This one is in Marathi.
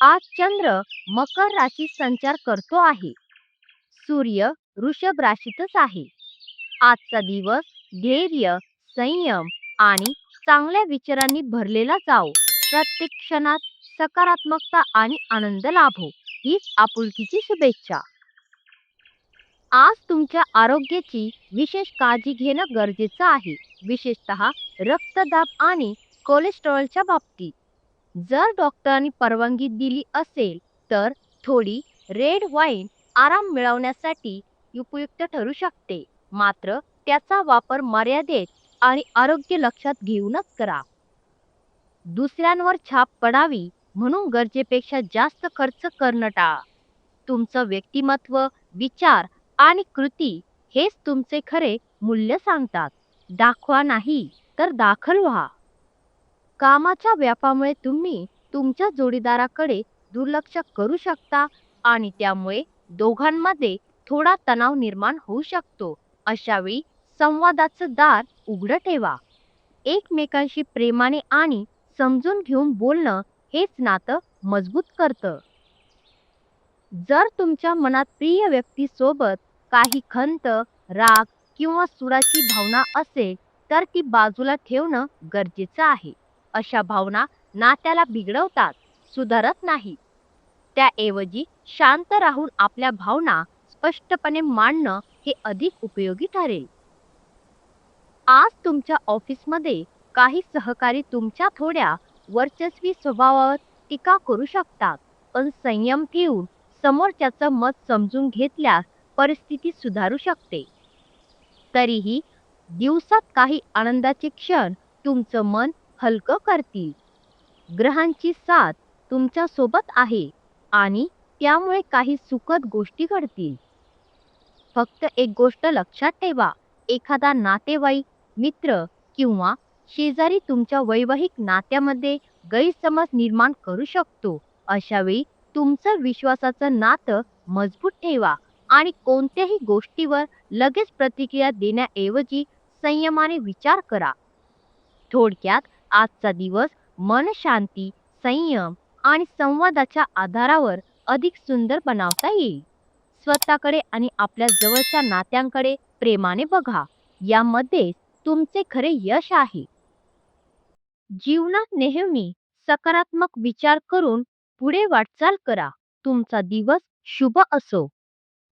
आज चंद्र मकर राशीत संचार करतो आहे. सूर्य वृषभ राशीतच आहे. आजचा दिवस धैर्य संयम आणि चांगल्या विचारांनी भरलेला जाओ प्रत्येक क्षणात सकारात्मकता आणि आनंद लाभो हीच आपुलकीची शुभेच्छा. आज तुमच्या आरोग्याची विशेष काळजी घेणं गरजेचं आहे. विशेषतः रक्तदाब आणि कोलेस्ट्रॉलच्या बाबतीत. जर डॉक्टरांनी परवानगी दिली असेल तर थोडी रेड वाईन आराम मिळवण्यासाठी उपयुक्त ठरू शकते. मात्र त्याचा वापर मर्यादेत आणि आरोग्य लक्षात घेऊनच करा. दुसऱ्यांवर छाप पडावी म्हणून गरजेपेक्षा जास्त खर्च करणं टाळा. तुमचं व्यक्तिमत्व विचार आणि कृती हेच तुमचे खरे मूल्य सांगतात. दाखवा नाही तर दाखल व्हा. कामाच्या व्यापामुळे तुम्ही तुमच्या जोडीदाराकडे दुर्लक्ष करू शकता आणि त्यामुळे दोघांमध्ये थोडा तणाव निर्माण होऊ शकतो. अशावेळी संवादाचं दार उघडं ठेवा. एकमेकांशी प्रेमाने आणि समजून घेऊन बोलणं हेच नातं मजबूत करतं. जर तुमच्या मनात प्रिय व्यक्तीसोबत काही खंत राग किंवा सुराची भावना असेल तर ती बाजूला ठेवणं गरजेचं आहे. अशा भावना नात्याला बिघडवतात सुधारत नाही. त्याऐवजी शांत राहून आपल्या भावना स्पष्टपणे मांडणं हे अधिक उपयोगी ठरेल. आज तुमच्या ऑफिसमध्ये काही सहकारी तुमच्या थोड्या वर्चस्वी स्वभावावर टीका करू शकतात पण संयम ठेवून समोरच्याचं मत समजून घेतल्यास परिस्थिती सुधारू शकते. तरीही दिवसात काही आनंदाचे क्षण तुमचं मन हलकं करतील. ग्रहांची साथ तुमच्यासोबत आहे आणि त्यामुळे काही सुखद गोष्टी घडतील. फक्त एक गोष्ट लक्षात ठेवा एखादा नातेवाईक मित्र किंवा शेजारी तुमच्या वैवाहिक नात्यामध्ये गैरसमज निर्माण करू शकतो. अशावेळी तुमचं विश्वासाचं नातं मजबूत ठेवा आणि कोणत्याही गोष्टीवर लगेच प्रतिक्रिया देण्याऐवजी संयमाने विचार करा. थोडक्यात आजचा दिवस मन शांती संयम आणि संवादाच्या आधारावर अधिक सुंदर बनवता येईल. स्वतःकडे आणि आपल्या जवळच्या नात्यांकडे प्रेमाने बघा. यामध्ये तुमचे खरे यश आहे. जीवनात नेहमी सकारात्मक विचार करून पुढे वाटचाल करा. तुमचा दिवस शुभ असो.